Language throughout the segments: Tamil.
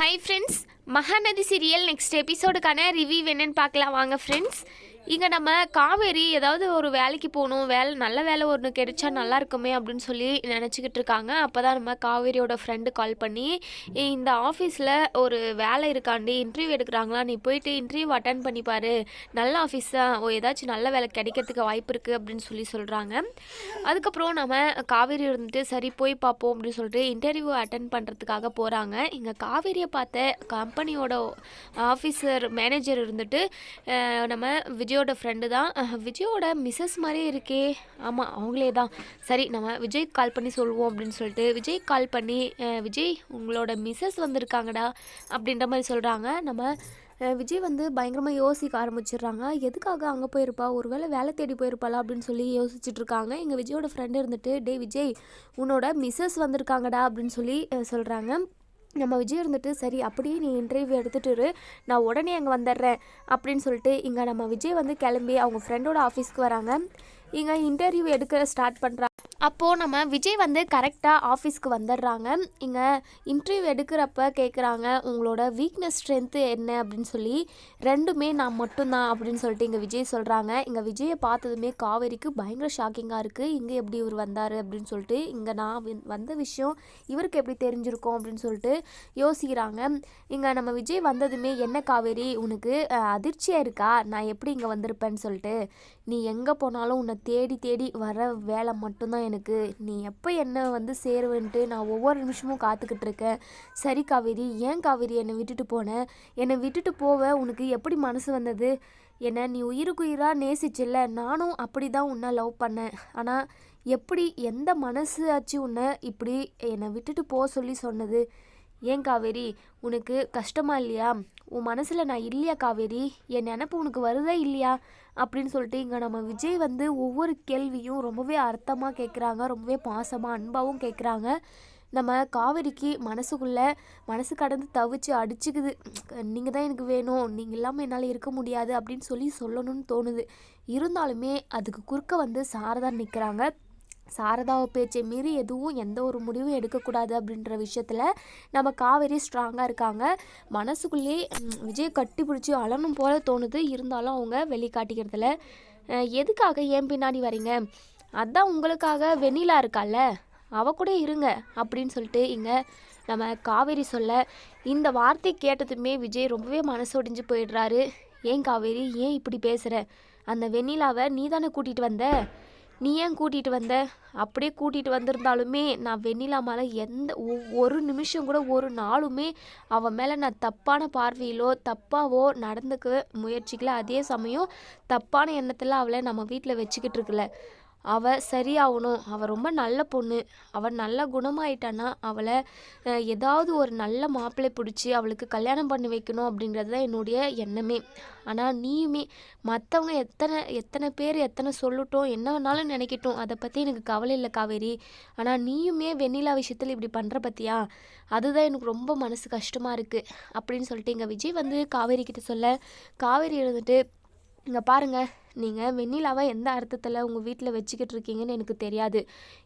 Hi friends Mahanadhi serial next எபிசோடுக்கான review என்னன்னு பார்க்கலாம். வாங்க ஃப்ரெண்ட்ஸ் இங்கே நம்ம காவேரி ஏதாவது ஒரு வேலைக்கு போகணும். வேலை நல்ல வேலை ஒன்று கிடைச்சா நல்லா இருக்குமே அப்படின்னு சொல்லி நினச்சிக்கிட்டு இருக்காங்க. அப்போ தான் நம்ம காவேரியோட ஃப்ரெண்டு கால் பண்ணி இந்த ஆஃபீஸில் ஒரு வேலை இருக்காண்டி இன்டர்வியூ எடுக்கிறாங்களா? நீ போயிட்டு இன்டர்வியூ அட்டன் பண்ணி பாரு. நல்ல ஆஃபீஸ் தான் ஓ ஏதாச்சும் நல்ல வேலை கிடைக்கிறதுக்கு வாய்ப்பு இருக்குது அப்படின்னு சொல்லி சொல்கிறாங்க அதுக்கப்புறம் நம்ம காவேரி இருந்துட்டு சரி போய் பார்ப்போம் அப்படின்னு சொல்லிட்டு இன்டர்வியூ அட்டன் பண்ணுறதுக்காக போகிறாங்க இங்கே காவேரியை பார்த்த கம்பெனியோட ஆஃபீஸர் மேனேஜர் இருந்துட்டு நம்ம விஜயோட ஃப்ரெண்டு தான். விஜயோட மிஸ்ஸஸ் மாதிரியே இருக்கே. ஆமாம் அவங்களே தான். சரி நம்ம விஜய் கால் பண்ணி சொல்லுவோம் அப்படின்னு சொல்லிட்டு விஜய் கால் பண்ணி விஜய் உங்களோட மிஸ்ஸஸ் வந்திருக்காங்கடா அப்படின்ற மாதிரி சொல்கிறாங்க நம்ம விஜய் வந்து பயங்கரமாக யோசிக்க ஆரம்பிச்சிடுறாங்க. எதுக்காக அங்கே போயிருப்பா? ஒருவேளை வேலை தேடி போயிருப்பாளா அப்படின்னு சொல்லி யோசிச்சுட்டு இருக்காங்க. எங்கள் விஜயோட ஃப்ரெண்டு இருந்துட்டு டே விஜய் உன்னோட மிஸ்ஸஸ் வந்திருக்காங்கடா அப்படின்னு சொல்லி சொல்கிறாங்க நம்ம விஜய் இருந்துட்டு சரி அப்படியே நீ இன்டர்வியூ எடுத்துகிட்டு இரு. நான் உடனே அங்கே வந்துடுறேன். அப்படின்னு சொல்லிட்டு இங்கே நம்ம விஜய் வந்து கிளம்பி அவங்க ஃப்ரெண்டோட ஆஃபீஸ்க்கு வராங்க. இங்கே இன்டர்வியூ எடுக்க ஸ்டார்ட் பண்ணுறாங்க அப்போது நம்ம விஜய் வந்து கரெக்டாக ஆஃபீஸ்க்கு வந்துடுறாங்க. இங்கே இன்டர்வியூ எடுக்கிறப்ப கேட்குறாங்க உங்களோட வீக்னஸ் ஸ்ட்ரென்த்து என்ன? அப்படின்னு சொல்லி ரெண்டுமே நான் மட்டும்தான் அப்படின்னு சொல்லிட்டு இங்கே விஜய் சொல்கிறாங்க இங்கே விஜயை பார்த்ததுமே காவேரிக்கு பயங்கர ஷாக்கிங்காக இருக்குது இங்கே எப்படி இவர் வந்தார் அப்படின்னு சொல்லிட்டு இங்கே நான் வந்த விஷயம் இவருக்கு எப்படி தெரிஞ்சிருக்கோம்? அப்படின்னு சொல்லிட்டு யோசிக்கிறாங்க. இங்கே நம்ம விஜய் வந்ததுமே என்ன காவேரி உனக்கு அதிர்ச்சியாக இருக்கா? நான் எப்படி இங்கே வந்திருப்பேன்னு சொல்லிட்டு நீ எங்கே போனாலும் உன்னை தேடி தேடி வர வேலை மட்டும்தான் எனக்கு நீ எப்போ என்ன வந்து சேருவேன்ட்டு நான் ஒவ்வொரு நிமிஷமும் காத்துக்கிட்டு இருக்கேன் சரி காவேரி ஏன் காவேரி என்னை விட்டுட்டு போன? என்னை விட்டுட்டு போவ உனக்கு எப்படி மனசு வந்தது? என்னை நீ உயிருக்குயிராக நேசிச்சில்ல? நானும் அப்படி தான் உன்னை லவ் பண்ணேன். ஆனால் எப்படி எந்த மனசு ஆச்சு உன்னை இப்படி என்னை விட்டுட்டு போக சொல்லி சொன்னது? ஏன் காவேரி உனக்கு கஷ்டமா இல்லையா? உன் மனசில் நான் இல்லையா காவேரி? என் நினப்பு உனக்கு வருதா இல்லையா? அப்படின்னு சொல்லிட்டு இங்கே நம்ம விஜய் வந்து ஒவ்வொரு கேள்வியும் ரொம்பவே அர்த்தமாக கேட்குறாங்க ரொம்பவே பாசமாக அன்பாகவும் கேட்குறாங்க நம்ம காவேரிக்கு மனசுக்குள்ளே மனசு கடந்து தவிச்சு அடிச்சுக்குது. நீங்கள் தான் எனக்கு வேணும் நீங்கள் இல்லாமல் என்னால் இருக்க முடியாது அப்படின்னு சொல்லி சொல்லணும்னு தோணுது. இருந்தாலுமே அதுக்கு குறுக்க வந்து சாரதா நிற்கிறாங்க சாரதாவை பேச்சை மீறி எதுவும் எந்த ஒரு முடிவும் எடுக்கக்கூடாது அப்படின்ற விஷயத்தில் நம்ம காவேரி ஸ்ட்ராங்காக இருக்காங்க. மனசுக்குள்ளேயே விஜய் கட்டி பிடிச்சி அழணும் போல தோணுது. இருந்தாலும் அவங்க வெளிக்காட்டிக்கிறதுல. எதுக்காக ஏன் பின்னாடி வரீங்க? அதான் உங்களுக்காக வெண்ணிலா இருக்கால்ல. அவ கூட இருங்க அப்படின்னு சொல்லிட்டு இங்கே நம்ம காவேரி சொல்ல இந்த வார்த்தை கேட்டதுமே விஜய் ரொம்பவே மனசொடிஞ்சு போயிடுறாரு. ஏன் காவேரி? ஏன் இப்படி பேசுகிற அந்த வெண்ணிலாவை நீ தானே கூட்டிகிட்டு வந்த? நீ ஏன் கூட்டிகிட்டு வந்த? அப்படியே கூட்டிகிட்டு வந்திருந்தாலுமே நான் வெண்ணிலா மேலே எந்த ஒ- ஒரு நிமிஷம் கூட ஒரு நாளுமே அவன் மேலே நான் தப்பான பார்வையிலோ தப்பாவோ நடந்துக்க முயற்சிக்கல. அதே சமயம் தப்பான எண்ணத்தில் அவளை நம்ம வீட்டில் வச்சுக்கிட்டு இருக்கல. அவள் சரியாகணும். அவள் ரொம்ப நல்ல பொண்ணு. அவள் நல்ல குணமாயிட்டான்னா அவளை ஏதாவது ஒரு நல்ல மாப்பிள்ளை பிடிச்சி அவளுக்கு கல்யாணம் பண்ணி வைக்கணும் அப்படிங்கிறது தான் என்னுடைய எண்ணமே. ஆனால் நீயுமே மற்றவங்க எத்தனை எத்தனை பேர் எத்தனை சொல்லட்டும் என்ன வேணாலும் நினைக்கட்டும். அதை பற்றி எனக்கு கவலை இல்லை காவேரி. ஆனால் நீயுமே வெண்ணிலா விஷயத்தில் இப்படி பண்ணுற பற்றியா அதுதான் எனக்கு ரொம்ப மனசு கஷ்டமாக இருக்குது அப்படின்னு சொல்லிட்டு இங்கே விஜய் வந்து காவேரி கிட்ட சொல்ல காவேரி இருந்துட்டு இங்கே பாருங்கள் நீங்கள் வெண்ணிலாவை எந்த அர்த்தத்தில் உங்கள் வீட்டில் வச்சுக்கிட்டு இருக்கீங்கன்னு எனக்கு தெரியாது.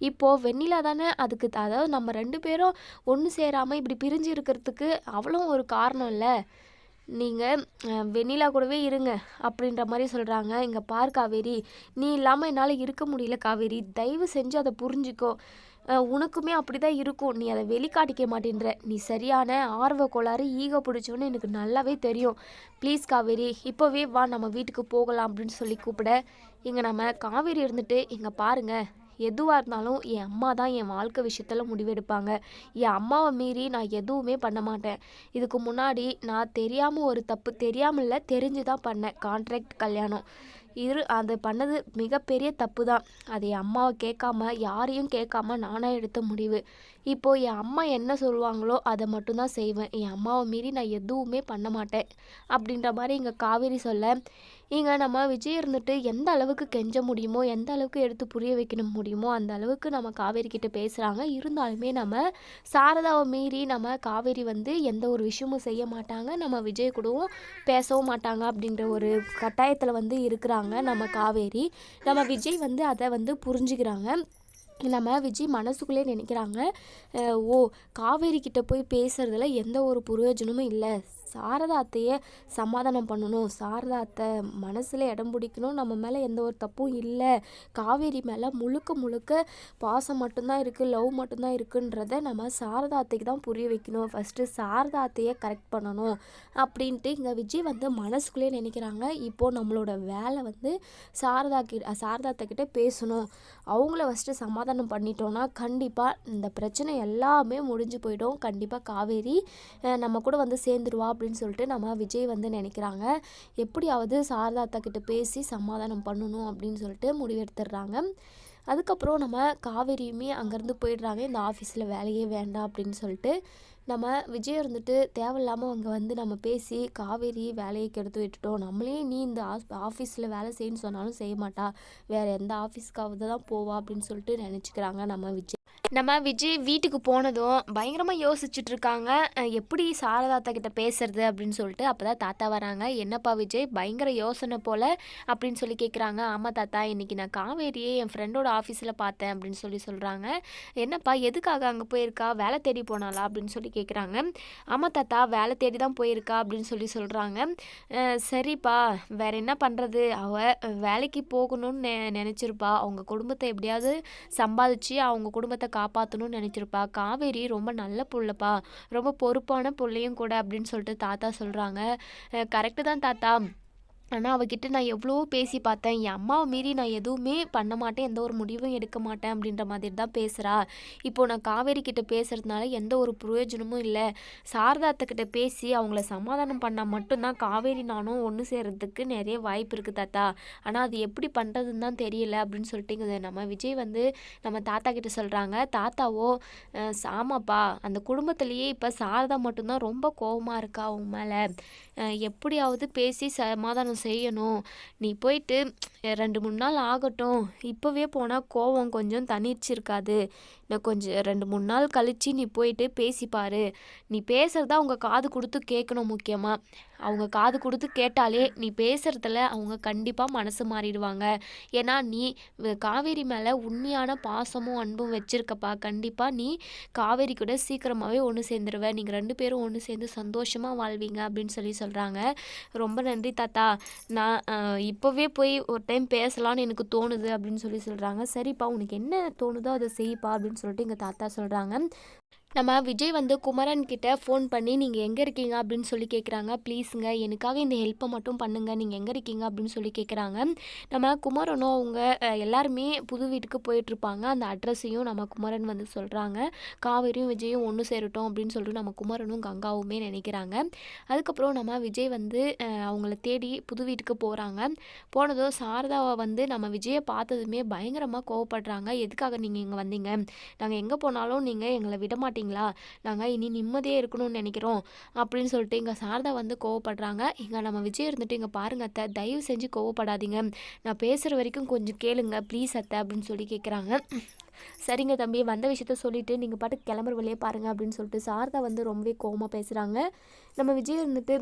இப்போது வெண்ணிலா தானே அதுக்கு த- அதாவது நம்ம ரெண்டு பேரும் ஒன்று சேராமல் இப்படி பிரிஞ்சு இருக்கிறதுக்கு அவ்வளோ ஒரு காரணம் இல்லை. நீங்கள் வெண்ணிலா கூடவே இருங்க அப்படின்ற மாதிரி சொல்கிறாங்க இங்கே பார் காவேரி நீ இல்லாமல் என்னால் இருக்க முடியல காவேரி. தயவு செஞ்சு அதை புரிஞ்சுக்கோ. உனக்குமே அப்படி தான் இருக்கும். நீ அதை வெளிக்காட்டிக்க மாட்டேன்ற. நீ சரியான ஆர்வ கோளாறு ஈக பிடிச்சோன்னு எனக்கு நல்லாவே தெரியும். ப்ளீஸ் காவேரி இப்போவே வா நம்ம வீட்டுக்கு போகலாம் அப்படின்னு சொல்லி கூப்பிட. இங்கே நம்ம காவேரி இருந்துட்டு இங்கே பாருங்க. எதுவாக இருந்தாலும் என் அம்மா தான் என் வாழ்க்கை விஷயத்தில் முடிவெடுப்பாங்க. என் அம்மாவை மீறி நான் எதுவுமே பண்ண மாட்டேன். இதுக்கு முன்னாடி நான் தெரியாமல் ஒரு தப்பு தெரியாமல் இல்லை தெரிஞ்சு தான் பண்ணேன். கான்ட்ராக்ட் கல்யாணம். இரு அது பண்ணது மிகப்பெரிய தப்பு தான் அது என் அம்மாவை கேட்காம யாரையும் கேட்காம நானாக எடுத்த முடிவு. இப்போ என் அம்மா என்ன சொல்லுவாங்களோ அதை மட்டும்தான் செய்வேன். என் அம்மாவை மீறி நான் எதுவுமே பண்ண மாட்டேன். அப்படின்ற மாதிரி இங்கே காவேரி சொல்ல இங்கே நம்ம விஜய் இருந்துட்டு எந்த அளவுக்கு கெஞ்ச முடியுமோ எந்த அளவுக்கு எடுத்து புரிய வைக்க முடியுமோ அந்த அளவுக்கு நம்ம காவேரி கிட்ட பேசுகிறாங்க இருந்தாலுமே நம்ம சாரதாவை மீறி நம்ம காவேரி வந்து எந்த ஒரு விஷயமும் செய்ய மாட்டாங்க. நம்ம விஜய் கூடவும் பேசவும் மாட்டாங்க அப்படின்ற ஒரு கட்டாயத்தில் வந்து இருக்கிறாங்க நம்ம காவேரி. நம்ம விஜய் வந்து அதை வந்து புரிஞ்சுக்கிறாங்க. நம்ம விஜய் மனசுக்குள்ளே நினைக்கிறாங்க ஓ காவேரி கிட்ட போய் பேசுறதுல எந்த ஒரு பிரயோஜனமும் இல்லை. சாரதா அத்தையை சமாதானம் பண்ணணும். சாரதா அத்தை மனசில் இடம் பிடிக்கணும். நம்ம மேலே எந்த ஒரு தப்பும் இல்லை. காவேரி மேலே முழுக்க முழுக்க பாசம் மட்டும்தான் இருக்குது லவ் மட்டும்தான் இருக்குன்றத நம்ம சாரதா அத்தைக்கு தான் புரிய வைக்கணும். ஃபஸ்ட்டு சாரதா அத்தையை கரெக்ட் பண்ணணும் அப்படின்ட்டு இங்கே விஜய் வந்து மனசுக்குள்ளே நினைக்கிறாங்க. இப்போது நம்மளோட வேலை வந்து சாரதா கிட்ட சாரதா கிட்டே பேசணும். அவங்கள ஃபஸ்ட்டு சமாதானம் பண்ணிட்டோன்னா கண்டிப்பாக இந்த பிரச்சனை எல்லாமே முடிஞ்சு போயிடும். கண்டிப்பாக காவேரி நம்ம கூட வந்து சேர்ந்துருவா அப்படின்னு சொல்லிட்டு நம்ம விஜய் வந்து நினைக்கிறாங்க. எப்படியாவது சாரதா அத்தா கிட்ட பேசி சமாதானம் பண்ணணும் அப்படின்னு சொல்லிட்டு முடிவெடுத்துடுறாங்க. அதுக்கப்புறம் நம்ம காவேரியுமே அங்கேருந்து போயிடுறாங்க. இந்த ஆஃபீஸில் வேலையே வேண்டாம் அப்படின்னு சொல்லிட்டு நம்ம விஜய் இருந்துட்டு தேவையில்லாமல் அங்கே வந்து நம்ம பேசி காவேரி வேலையை கெடுத்து விட்டுட்டோம். நம்மளே நீ இந்த ஆஃபீஸில் வேலை செய்யணும்னு சொன்னாலும் செய்ய மாட்டா. வேறு எந்த ஆஃபீஸ்க்காவது தான் போவா அப்படின்னு சொல்லிட்டு நினச்சிக்கிறாங்க நம்ம விஜய். நம்ம விஜய் வீட்டுக்கு போனதும் பயங்கரமாக யோசிச்சுட்டு இருக்காங்க எப்படி சாரதாத்தா கிட்ட பேசுறது அப்படின்னு சொல்லிட்டு அப்போ தான் தாத்தா வராங்க. என்னப்பா விஜய் பயங்கர யோசனை போல் அப்படின்னு சொல்லி கேட்குறாங்க ஆமாம் தாத்தா இன்றைக்கி நான் காவேரியே என் ஃப்ரெண்டோட ஆஃபீஸில் பார்த்தேன் அப்படின்னு சொல்லி சொல்கிறாங்க என்னப்பா எதுக்காக அங்கே போயிருக்கா? வேலை தேடி போனாளா? அப்படின்னு சொல்லி கேட்குறாங்க ஆமாம் தாத்தா வேலை தேடி தான் போயிருக்கா அப்படின்னு சொல்லி சொல்கிறாங்க சரிப்பா வேற என்ன பண்ணுறது அவள் வேலைக்கு போகணும்னு நெ நினச்சிருப்பா. அவங்க குடும்பத்தை எப்படியாவது சம்பாதிச்சு அவங்க குடும்பத்தை காப்பாற்றணும்னு நினச்சிருப்பா. காவேரி ரொம்ப நல்ல புள்ளப்பா. ரொம்ப பொறுப்பான புள்ளையும் கூட அப்படின்னு சொல்லிட்டு தாத்தா சொல்கிறாங்க கரெக்டு தான் தாத்தா. ஆனால் அவகிட்ட நான் எவ்வளோ பேசி பார்த்தேன். என் அம்மாவை மீறி நான் எதுவுமே பண்ண மாட்டேன். எந்த ஒரு முடிவும் எடுக்க மாட்டேன் அப்படின்ற மாதிரி தான் பேசுகிறா இப்போ நான் காவேரி கிட்ட பேசுறதுனால எந்த ஒரு பிரயோஜனமும் இல்லை. சாரதாத்தக்கிட்ட பேசி அவங்கள சமாதானம் பண்ணால் மட்டும்தான் காவேரி நானும் ஒன்று சேர்கிறதுக்கு நிறைய வாய்ப்பு இருக்குது தாத்தா. ஆனால் அது எப்படி பண்ணுறதுன்னு தான் தெரியல அப்படின்னு சொல்லிட்டு நம்ம விஜய் வந்து நம்ம தாத்தா கிட்ட சொல்கிறாங்க தாத்தாவோ சாமாப்பா ஆமாப்பா அந்த குடும்பத்துலேயே இப்போ சாரதா மட்டும்தான் ரொம்ப கோவமாக இருக்கா அவங்க மேலே. எப்படியாவது பேசி சமாதானம் செய்யணும். நீ போயிட்டு ரெண்டு மூணு நாள் ஆகட்டும். இப்போவே போனால் கோவம் கொஞ்சம் தணிச்சிருக்காது. நான் கொஞ்சம் ரெண்டு மூணு நாள் கழித்து நீ போயிட்டு பேசிப்பாரு நீ பேசுகிறத அவங்க காது கொடுத்து கேட்கணும் முக்கியமாக அவங்க காது கொடுத்து கேட்டாலே நீ பேசுகிறதுல அவங்க கண்டிப்பாக மனசு மாறிடுவாங்க. ஏன்னா நீ காவேரி மேலே உண்மையான பாசமும் அன்பும் வச்சிருக்கப்பா. கண்டிப்பாக நீ காவேரி கூட சீக்கிரமாகவே ஒன்று சேர்ந்துருவ. நீங்கள் ரெண்டு பேரும் ஒன்று சேர்ந்து சந்தோஷமாக வாழ்வீங்க அப்படின்னு சொல்லி சொல்கிறாங்க ரொம்ப நன்றி தாத்தா. நான் இப்போவே போய் ஒரு டைம் பேசலான்னு எனக்கு தோணுது அப்படின்னு சொல்லி சொல்கிறாங்க சரிப்பா உனக்கு என்ன தோணுதோ அதை செய்ப்பா அப்படின்னு சொல்லிட்டு எங்கள் தாத்தா சொல்கிறாங்க நம்ம விஜய் வந்து குமரன் கிட்ட ஃபோன் பண்ணி நீங்கள் எங்கே இருக்கீங்க? அப்படின்னு சொல்லி கேட்குறாங்க ப்ளீஸுங்க எனக்காக இந்த ஹெல்ப்பை மட்டும் பண்ணுங்கள் நீங்கள் எங்கே இருக்கீங்க? அப்படின்னு சொல்லி கேட்குறாங்க நம்ம குமரனும் அவங்க எல்லாருமே புது வீட்டுக்கு போயிட்டுருப்பாங்க. அந்த அட்ரஸையும் நம்ம குமரன் வந்து சொல்கிறாங்க காவேரியும் விஜயும் ஒன்று சேரட்டும் அப்படின்னு சொல்லிட்டு நம்ம குமரனும் கங்காவுமே நினைக்கிறாங்க. அதுக்கப்புறம் நம்ம விஜய் வந்து அவங்கள தேடி புது வீட்டுக்கு போகிறாங்க போனதும் சாரதாவை வந்து நம்ம விஜயை பார்த்ததுமே பயங்கரமாக கோவப்படுறாங்க. எதுக்காக நீங்கள் இங்கே வந்தீங்க? நாங்கள் எங்கே போனாலும் நீங்கள் எங்களை விட பார்த்தீங்களா நாங்கள் இனி நிம்மதியே இருக்கணும்னு நினைக்கிறோம் அப்படின்னு சொல்லிட்டு இங்கே சாரதா வந்து கோவப்படுறாங்க. இங்கே நம்ம விஜய் இருந்துட்டு இங்கே பாருங்க அத்தை தயவு செஞ்சு கோவப்படாதீங்க. நான் பேசுகிற வரைக்கும் கொஞ்சம் கேளுங்க ப்ளீஸ் அத்தை அப்படின்னு சொல்லி கேட்குறாங்க சரிங்க தம்பி வந்த விஷயத்த சொல்லிவிட்டு நீங்கள் பாட்டு கிளம்புற வழியே பாருங்க அப்படின்னு சொல்லிட்டு சாரதா வந்து ரொம்பவே கோவமாக பேசுகிறாங்க நம்ம விஜய் இருந்துட்டு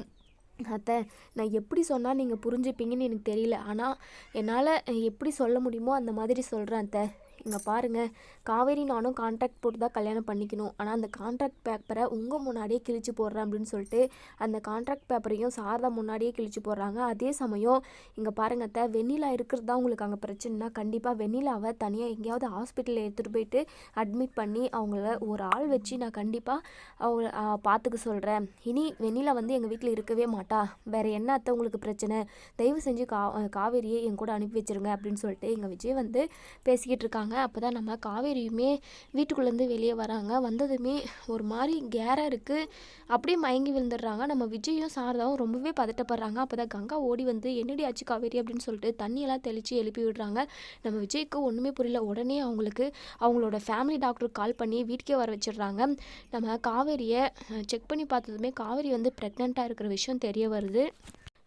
அத்தை நான் எப்படி சொன்னால் நீங்கள் புரிஞ்சுப்பீங்கன்னு எனக்கு தெரியல. ஆனால் என்னால் எப்படி சொல்ல முடியுமோ அந்த மாதிரி சொல்கிறேன் அத்தை. இங்கே பாருங்கள் காவேரி நானும் கான்ட்ராக்ட் போட்டு தான் கல்யாணம் பண்ணிக்கணும். ஆனால் அந்த கான்ட்ராக்ட் பேப்பரை உங்கள் முன்னாடியே கிழிச்சு போடுறேன் அப்படின்னு சொல்லிட்டு அந்த கான்ட்ராக்ட் பேப்பரையும் சாரதா முன்னாடியே கிழிச்சு போடுறாங்க. அதே சமயம் இங்கே பாருங்க அத்தை வெண்ணிலா இருக்கிறது தான் உங்களுக்கு அங்கே பிரச்சனைனா கண்டிப்பாக வெண்ணிலாவை தனியாக எங்கேயாவது ஹாஸ்பிட்டலில் எடுத்துகிட்டு போயிட்டு அட்மிட் பண்ணி அவங்கள ஒரு ஆள் வச்சு நான் கண்டிப்பாக அவங்கள பார்த்துக்க சொல்கிறேன் இனி வெண்ணிலா வந்து எங்கள் வீட்டில் இருக்கவே மாட்டா. வேறு என்ன அத்தை உங்களுக்கு பிரச்சனை? தயவு செஞ்சு கா காவேரியை என் கூட அனுப்பி வச்சிருங்க அப்படின்னு சொல்லிட்டு எங்கள் விஜய் வந்து பேசிக்கிட்டு இருக்காங்க. அப்போ தான் நம்ம காவேரியுமே வீட்டுக்குள்ளேருந்து வெளியே வராங்க. வந்ததுமே ஒரு மாதிரி கேராக இருக்குது அப்படியே மயங்கி விழுந்துடுறாங்க. நம்ம விஜயும் சாரதாவும் ரொம்பவே பதட்டப்படுறாங்க. அப்போ தான் கங்கா ஓடி வந்து என்னடி ஆச்சு காவேரி? அப்படின்னு சொல்லிட்டு தண்ணியெல்லாம் தெளித்து எழுப்பி விடுறாங்க. நம்ம விஜய்க்கு ஒன்றுமே புரியல. உடனே அவங்களுக்கு அவங்களோட ஃபேமிலி டாக்டருக்கு கால் பண்ணி வீட்டுக்கே வர வச்சிடுறாங்க. நம்ம காவேரியை செக் பண்ணி பார்த்ததுமே காவேரி வந்து ப்ரெக்னெண்ட்டாக இருக்கிற விஷயம் தெரிய வருது.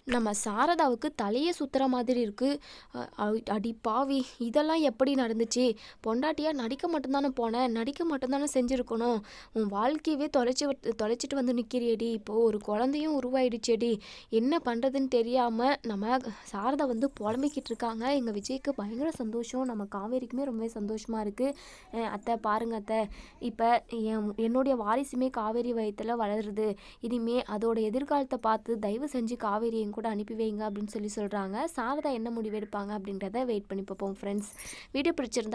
நம்ம சாரதாவுக்கு தலையே சுத்துற மாதிரி இருக்கு. அடி பாவி இதெல்லாம் எப்படி நடந்துச்சு? பொண்டாட்டியாக நடிக்க மட்டும்தானே போனேன் நடிக்க மட்டும்தானே செஞ்சுருக்கணும். உன் வாழ்க்கையவே தொலைச்சி தொலைச்சிட்டு வந்து நிற்கிறியடி இப்போது ஒரு குழந்தையும் உருவாயிடுச்சேடி. என்ன பண்ணுறதுன்னு தெரியாமல் நம்ம சாரதா வந்து புலம்பிக்கிட்டு இருக்காங்க. எங்கள் விஜய்க்கு பயங்கர சந்தோஷம். நம்ம காவேரிக்குமே ரொம்பவே சந்தோஷமாக இருக்குது அத்தை பாருங்க அத்தை. இப்போ என் என்னுடைய வாரிசுமே காவேரி வயத்தில் வளருது. இனிமே அதோட எதிர்காலத்தை பார்த்து தயவு செஞ்சு காவேரி என் கூட அனுப்பி வைங்க அப்படின்னு சொல்லி சொல்கிறாங்க சாரதா என்ன முடிவு எடுப்பாங்க அப்படின்றத வெயிட் பண்ணி பார்ப்போம் ஃப்ரெண்ட்ஸ் வீடியோ பிடிச்சிருந்தா